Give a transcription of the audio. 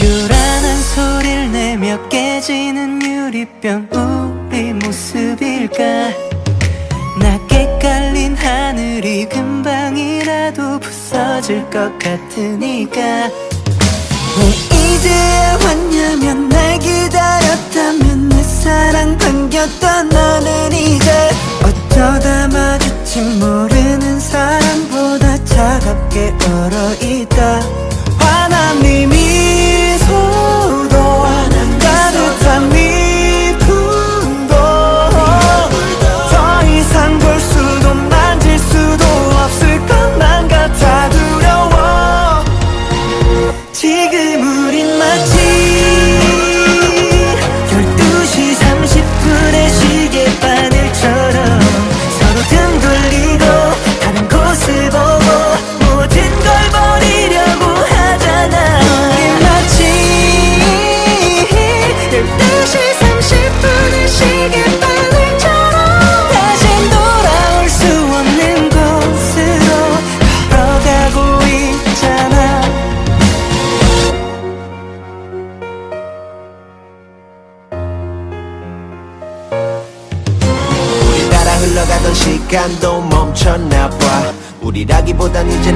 유란한 소리를 내며 깨지는 유리병 우리 모습일까? 낮게 깔린 하늘이 금방이라도 부서질 것 같으니까. 그 흘러가던 시간도 멈췄나 봐. 우리라기보단 이제